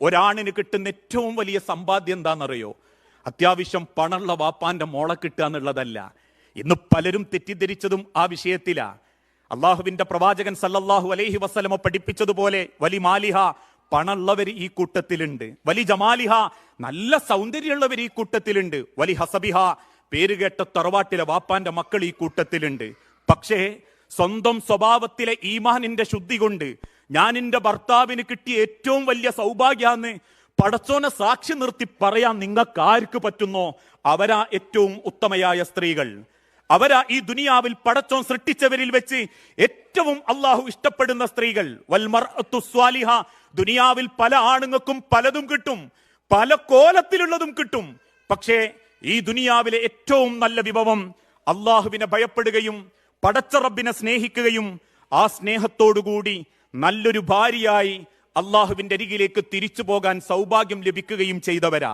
ഒരാണിന് കിട്ടുന്ന ഏറ്റവും വലിയ സമ്പാദ്യം എന്താണെന്നറിയോ? അത്യാവശ്യം പണമുള്ള വാപ്പാന്റെ മോളെ കിട്ടുക എന്നുള്ളതല്ല. ഇന്ന് പലരും തെറ്റിദ്ധരിച്ചതും ആ വിഷയത്തിലാ. അള്ളാഹുവിന്റെ പ്രവാചകൻ സല്ലല്ലാഹു അലൈഹി വസ്ലമ പഠിപ്പിച്ചതുപോലെ വലി മാലിഹ പണമുള്ളവർ ഈ കൂട്ടത്തിലുണ്ട്. വലി ജമാലിഹ നല്ല സൗന്ദര്യമുള്ളവർ ഈ കൂട്ടത്തിലുണ്ട്. വലി ഹസബിഹ പേരുകേട്ട തറവാട്ടിലെ വാപ്പാന്റെ മക്കൾ ഈ കൂട്ടത്തിലുണ്ട്. പക്ഷേ സ്വന്തം സ്വഭാവത്തിലെ ഈമാനിന്റെ ശുദ്ധി കൊണ്ട് ഞാൻ എന്റെ ഭർത്താവിന് കിട്ടിയ ഏറ്റവും വലിയ സൗഭാഗ്യാന്ന് പടച്ചോനെ സാക്ഷി നിർത്തി പറയാൻ നിങ്ങൾക്ക് ആർക്ക് പറ്റുന്നോ? അവരാ ഏറ്റവും ഉത്തമയായ സ്ത്രീകൾ. അവരാ ഈ ദുനിയാവിൽ പടച്ചോൻ സൃഷ്ടിച്ചവരിൽ വെച്ച് ഏറ്റവും അള്ളാഹു ഇഷ്ടപ്പെടുന്ന സ്ത്രീകൾ. വൽമർ സ്വാലിഹ. ദുനിയാവിൽ പല ആണുങ്ങൾക്കും പലതും കിട്ടും. പല കോലത്തിലുള്ളതും കിട്ടും. പക്ഷേ ഈ ദുനിയാവിലെ ഏറ്റവും നല്ല വിഭവം അള്ളാഹുവിനെ ഭയപ്പെടുകയും പടച്ചറബിനെ സ്നേഹിക്കുകയും ആ സ്നേഹത്തോടുകൂടി നല്ലൊരു ഭാര്യയായി അള്ളാഹുവിന്റെ അരികിലേക്ക് തിരിച്ചു പോകാൻ സൗഭാഗ്യം ലഭിക്കുകയും ചെയ്തവരാ.